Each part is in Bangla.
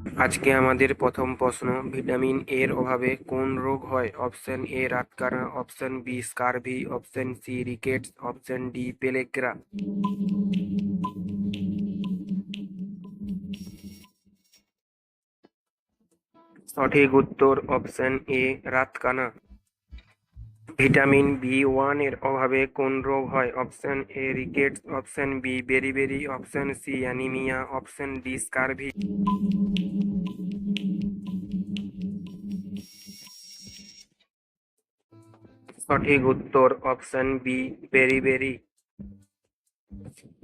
আজকে আমাদের প্রথম প্রশ্ন, ভিটামিন এর অভাবে কোন রোগ হয়? অপশন এ রাতকানা, option B scurvy, option C rickets option D pellagra. সঠিক উত্তর অপশন এ রাতকানা। ভিটামিন বি ওয়ানের অভাবে কোন রোগ হয়? Option A rickets option B beriberi option C, anaemia, option D, scurvy. সঠিক উত্তর option B beriberi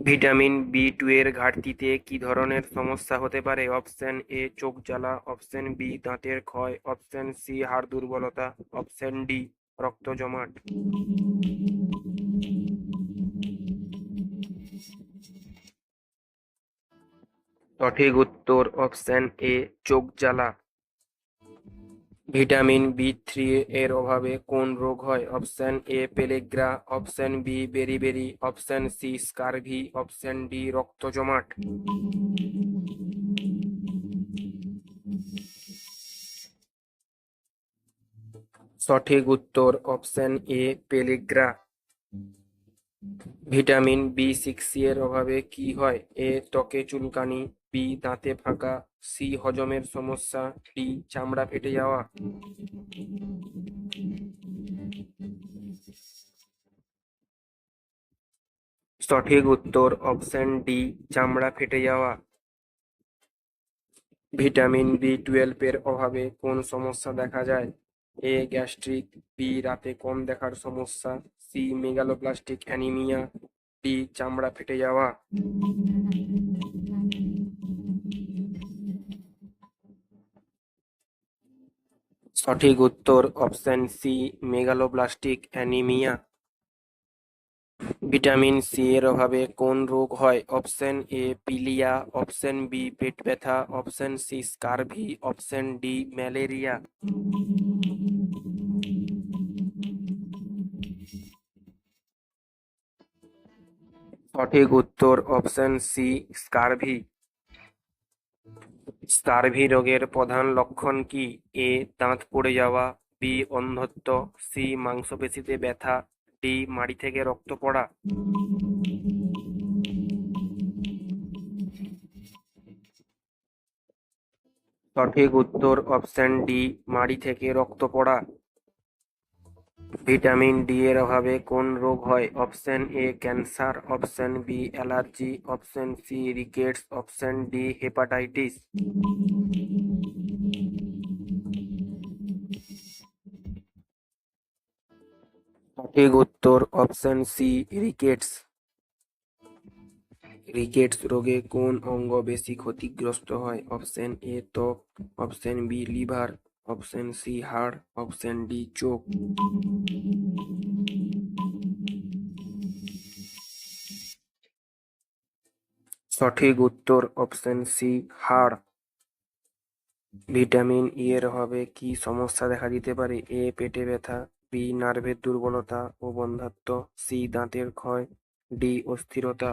vitamin B two এর ঘাটতিতে কি ধরনের সমস্যা হতে পারে? অপশন এ, চোখ জ্বালা, অপশন বি, দাঁতের ক্ষয়, অপশন সি, হাড় দুর্বলতা, অপশন ডি। রক্ত জমাট। সঠিক উত্তর অপশন এ, চোখ জ্বালা। ভিটামিন বি থ্রি এর অভাবে কোন রোগ হয়? Option A, pellagra. Option B, beriberi. Option C, scurvy. Option D, রক্ত জমাট। সঠিক উত্তর option A pellagra. Vitamin B six এর অভাবে কি হয়? এ ত্বকে চুলকানি, বি দাঁতে ফাঁকা, সি হজমের সমস্যা, ডি চামড়া ফেটে যাওয়া। সঠিক উত্তর অপশন ডি, চামড়া ফেটে যাওয়া। ভিটামিন বি টুয়েলভ এর অভাবে কোন সমস্যা দেখা যায়? এ গ্যাস্ট্রিক বি রাতে কম দেখার সমস্যা সি মেগালোপ্লাস্টিক অ্যানিমিয়া ডি চামড়া ফেটে যাওয়া। সঠিক উত্তর option C megaloblastic anaemia vitamin C এর অভাবে কোন রোগ হয়? অপশন এ পিলিয়া, অপশন বি পেট ব্যথা, option C scurvy, option D malaria. সঠিক উত্তর অপশন সি স্কারভি। স্কারভি রোগের প্রধান লক্ষণ কি? এ দাঁত পড়ে যাওয়া বি অন্ধত্ব সি মাংসপেশিতে ব্যথা ডি মাড়ি থেকে রক্ত পড়া। সঠিক উত্তর অপশন ডি, মাড়ি থেকে রক্ত পড়া। ভিটামিন ডি এর অভাবে কোন রোগ হয়? Option A, cancer, option B, allergy, option C, rickets, option D, hepatitis. সঠিক উত্তর অপশন সি রিকেটস রিকেটস রোগে কোন অঙ্গ বেশি ক্ষতিগ্রস্ত হয়? অপশন এ ত্বক। Option B liver option C হাড় অপশন ডি চোখ। সঠিক উত্তর অপশন সি হাড়। ভিটামিন ই এর অভাবে কি? সমস্যা দেখা দিতে পারে? এ পেটে ব্যথা। বি নার্ভের দুর্বলতা ও বন্ধ্যাত্ব সি, দাঁতের ক্ষয়, ডি, অস্থিরতা।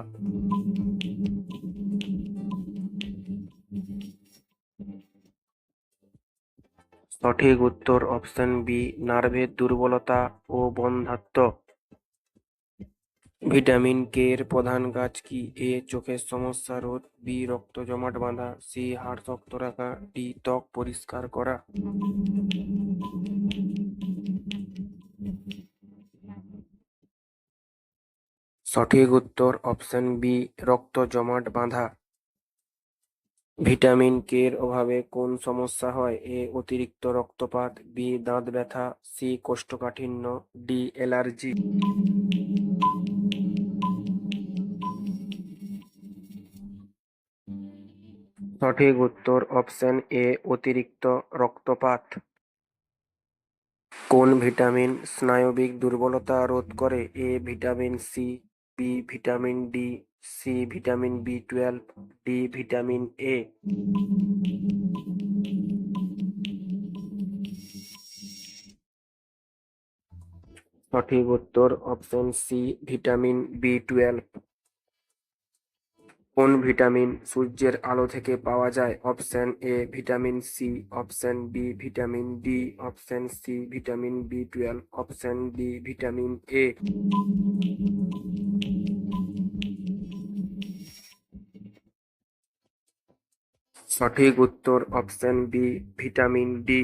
সঠিক উত্তর অপশন বি, নার্ভের দুর্বলতা ও বন্ধ্যাত্ব ভিটামিন কে এর প্রধান কাজ কি? এ, চোখের সমস্যা রোধ বি, রক্ত জমাট বাঁধা, সি, হাড় শক্ত রাখা, ডি, ত্বক পরিষ্কার করা। সঠিক উত্তর অপশন বি, রক্ত জমাট বাঁধা। ভিটামিন কে এর অভাবে কোন সমস্যা হয়? এ, অতিরিক্ত রক্তপাত, বি, দাঁত ব্যথা, সি, কোষ্ঠকাঠিন্য, ডি, অ্যালার্জি। সঠিক উত্তর অপশন এ, অতিরিক্ত রক্তপাত। কোন ভিটামিন স্নায়বিক দুর্বলতা রোধ করে? A, vitamin C B vitamin D C vitamin B twelve D vitamin A সঠিক উত্তর option C vitamin B twelve কোন ভিটামিন সূর্যের আলো থেকে পাওয়া যায়? Option A vitamin C option B vitamin D option C vitamin B twelve option D vitamin A সঠিক উত্তর অপশন বি ভিটামিন ডি।